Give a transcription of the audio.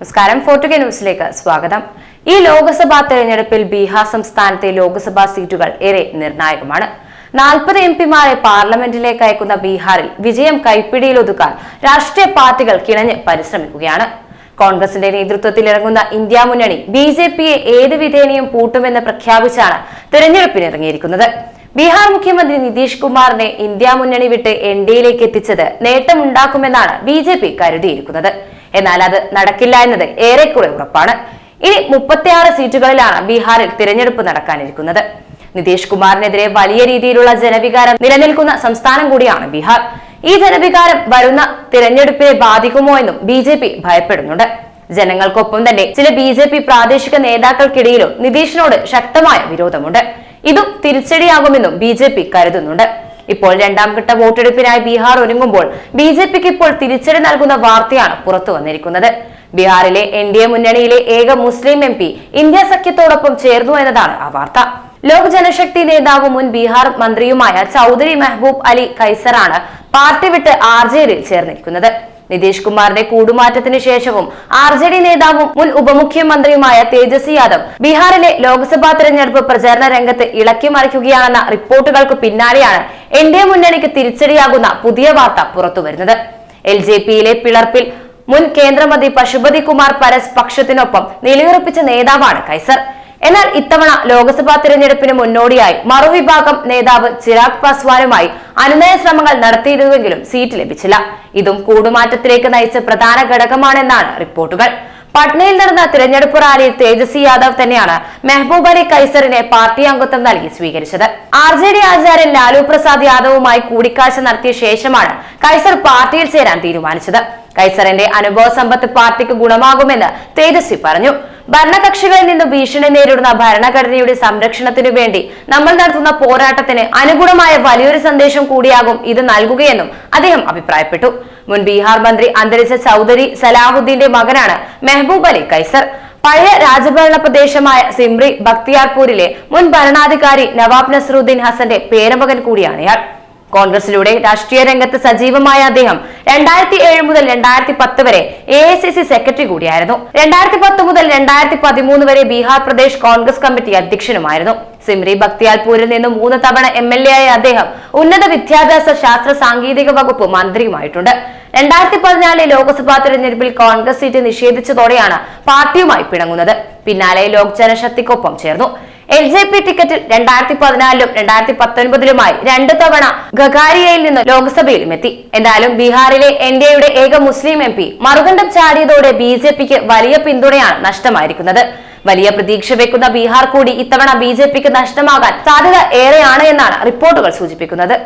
നമസ്കാരം. ഫോർട്ടുഗ ന്യൂസിലേക്ക് സ്വാഗതം. ഈ ലോക്സഭാ തെരഞ്ഞെടുപ്പിൽ ബീഹാർ സംസ്ഥാനത്തെ ലോക്സഭാ സീറ്റുകൾ ഏറെ നിർണായകമാണ്. നാൽപ്പത് എം പിമാരെ പാർലമെന്റിലേക്ക് അയക്കുന്ന ബീഹാറിൽ വിജയം കൈപ്പിടിയിലൊതുക്കാൻ രാഷ്ട്രീയ പാർട്ടികൾ കിണഞ്ഞ് പരിശ്രമിക്കുകയാണ്. കോൺഗ്രസിന്റെ നേതൃത്വത്തിൽ ഇറങ്ങുന്ന ഇന്ത്യ മുന്നണി ബി ജെ പിയെ ഏത് വിധേനയും പൂട്ടുമെന്ന് പ്രഖ്യാപിച്ചാണ് തെരഞ്ഞെടുപ്പിനിറങ്ങിയിരിക്കുന്നത്. ബീഹാർ മുഖ്യമന്ത്രി നിതീഷ് കുമാറിനെ ഇന്ത്യ മുന്നണി വിട്ട് എൻ ഡിയിലേക്ക് എത്തിച്ചത് നേട്ടമുണ്ടാക്കുമെന്നാണ് ബി ജെ പി കരുതിയിരിക്കുന്നത്. എന്നാൽ അത് നടക്കില്ല എന്നത് ഏറെക്കുറെ ഉറപ്പാണ്. ഇനി മുപ്പത്തിയാറ് സീറ്റുകളിലാണ് ബീഹാറിൽ തിരഞ്ഞെടുപ്പ് നടക്കാനിരിക്കുന്നത്. നിതീഷ് കുമാറിനെതിരെ വലിയ രീതിയിലുള്ള ജനവികാരം നിലനിൽക്കുന്ന സംസ്ഥാനം കൂടിയാണ് ബീഹാർ. ഈ ജനവികാരം വരുന്ന തിരഞ്ഞെടുപ്പിനെ ബാധിക്കുമോ എന്നും ബി ജെ പി ഭയപ്പെടുന്നുണ്ട്. ജനങ്ങൾക്കൊപ്പം തന്നെ ചില ബി ജെ പി പ്രാദേശിക നേതാക്കൾക്കിടയിലും നിതീഷിനോട് ശക്തമായ വിരോധമുണ്ട്. ഇതും തിരിച്ചടിയാകുമെന്നും ബി ജെ പി കരുതുന്നുണ്ട്. ഇപ്പോൾ രണ്ടാം ഘട്ട വോട്ടെടുപ്പിനായി ബീഹാർ ഒരുങ്ങുമ്പോൾ ബി ജെ പിക്ക് ഇപ്പോൾ തിരിച്ചടി നൽകുന്ന വാർത്തയാണ് പുറത്തു വന്നിരിക്കുന്നത്. ബീഹാറിലെ എൻ ഡി എ മുന്നണിയിലെ ഏക മുസ്ലിം എം പി ഇന്ത്യ സഖ്യത്തോടൊപ്പം ചേർന്നു എന്നതാണ് ആ വാർത്ത. ലോക് ജനശക്തി നേതാവും മുൻ ബീഹാർ മന്ത്രിയുമായ ചൗധരി മെഹബൂബ് അലി കൈസറാണ് പാർട്ടി വിട്ട് ആർ ജെ ഡിയിൽ ചേർന്നിരിക്കുന്നത്. നിതീഷ് കുമാറിന്റെ കൂടുമാറ്റത്തിന് ശേഷവും ആർ ജെ ഡി നേതാവും മുൻ ഉപമുഖ്യമന്ത്രിയുമായ തേജസ്വി യാദവ് ബീഹാറിലെ ലോക്സഭാ തെരഞ്ഞെടുപ്പ് പ്രചാരണ രംഗത്ത് ഇളക്കി മറിക്കുകയാണെന്ന റിപ്പോർട്ടുകൾക്ക് പിന്നാലെയാണ് എൻ ഡി എ മുന്നണിക്ക് തിരിച്ചടിയാകുന്ന പുതിയ വാർത്ത പുറത്തുവരുന്നത്. എൽ ജെ പിയിലെ പിളർപ്പിൽ മുൻ കേന്ദ്രമന്ത്രി പശുപതി കുമാർ പരസ് പക്ഷത്തിനൊപ്പം നിലയുറപ്പിച്ച നേതാവാണ് കൈസർ. എന്നാൽ ഇത്തവണ ലോക്സഭാ തിരഞ്ഞെടുപ്പിന് മുന്നോടിയായി മറുവിഭാഗം നേതാവ് ചിരാഗ് പാസ്വാനുമായി അനുനയ ശ്രമങ്ങൾ നടത്തിയിരുന്നുവെങ്കിലും സീറ്റ് ലഭിച്ചില്ല. ഇതും കൂടുമാറ്റത്തിലേക്ക് നയിച്ച പ്രധാന ഘടകമാണെന്നാണ് റിപ്പോർട്ടുകൾ. പട്നയിൽ നടന്ന തിരഞ്ഞെടുപ്പ് റാലിയിൽ തേജസ്വി യാദവ് തന്നെയാണ് മെഹബൂബ് അലി കൈസറിനെ പാർട്ടി അംഗത്വം നൽകി സ്വീകരിച്ചത്. ആർ ജെ ഡി ആചാര്യൻ ലാലു പ്രസാദ് യാദവുമായി കൂടിക്കാഴ്ച നടത്തിയ ശേഷമാണ് കൈസർ പാർട്ടിയിൽ ചേരാൻ തീരുമാനിച്ചത്. കൈസറിന്റെ അനുഭവ സമ്പത്ത് പാർട്ടിക്ക് ഗുണമാകുമെന്ന് തേജസ്വി പറഞ്ഞു. ഭരണകക്ഷികളിൽ നിന്ന് ഭീഷണി നേരിടുന്ന ഭരണഘടനയുടെ സംരക്ഷണത്തിനു വേണ്ടി നമ്മൾ നടത്തുന്ന പോരാട്ടത്തിന് അനുഗുണമായ വലിയൊരു സന്ദേശം കൂടിയാകും ഇത് നൽകുകയെന്നും അദ്ദേഹം അഭിപ്രായപ്പെട്ടു. മുൻ ബീഹാർ മന്ത്രി അന്തരിച്ച ചൗധരി സലാഹുദ്ദീന്റെ മകനാണ് മെഹബൂബ് അലി കൈസർ. പഴയ രാജഭരണ പ്രദേശമായ സിംറി ബക്തിയാർപൂരിലെ മുൻ ഭരണാധികാരി നവാബ് നസറുദ്ദീൻ ഹസന്റെ പേരമകൻ കൂടിയാണ് ഇയാൾ. കോൺഗ്രസിലൂടെ രാഷ്ട്രീയ രംഗത്ത് സജീവമായ അദ്ദേഹം രണ്ടായിരത്തി ഏഴ് മുതൽ രണ്ടായിരത്തി പത്ത് വരെ A I C C secretary കൂടിയായിരുന്നു. രണ്ടായിരത്തി പത്ത് മുതൽ രണ്ടായിരത്തി പതിമൂന്ന് വരെ ബീഹാർ പ്രദേശ് കോൺഗ്രസ് കമ്മിറ്റി അധ്യക്ഷനുമായിരുന്നു. സിംറി ബക്തിയാൽപൂരിൽ നിന്ന് മൂന്ന് തവണ എം എൽ എ ആയ അദ്ദേഹം ഉന്നത വിദ്യാഭ്യാസ ശാസ്ത്ര സാങ്കേതിക വകുപ്പ് മന്ത്രിയുമായിട്ടുണ്ട്. രണ്ടായിരത്തി പതിനാലിലെ ലോക്സഭാ തെരഞ്ഞെടുപ്പിൽ കോൺഗ്രസ് സീറ്റ് നിഷേധിച്ചതോടെയാണ് പാർട്ടിയുമായി പിണങ്ങുന്നത്. പിന്നാലെ ലോക് ജനശക്തിക്കൊപ്പം ചേർന്നു. എൽ ജെ പി ടിക്കറ്റിൽ രണ്ടായിരത്തി പതിനാലിലും രണ്ടായിരത്തി പത്തൊൻപതിലുമായി രണ്ടു തവണ ഗഗാരിയയിൽ നിന്ന് ലോക്സഭയിലും എത്തി എന്നാലും ബീഹാറിലെ എൻ ഡി എയുടെ ഏക മുസ്ലിം എം പി മറുകണ്ഠം ചാടിയതോടെ ബി ജെ പിക്ക് വലിയ പിന്തുണയാണ് നഷ്ടമായിരിക്കുന്നത്. വലിയ പ്രതീക്ഷ വെക്കുന്ന ബീഹാർ കൂടി ഇത്തവണ ബി ജെ പിക്ക് നഷ്ടമാകാൻ സാധ്യത ഏറെയാണ് എന്നാണ് റിപ്പോർട്ടുകൾ സൂചിപ്പിക്കുന്നത്.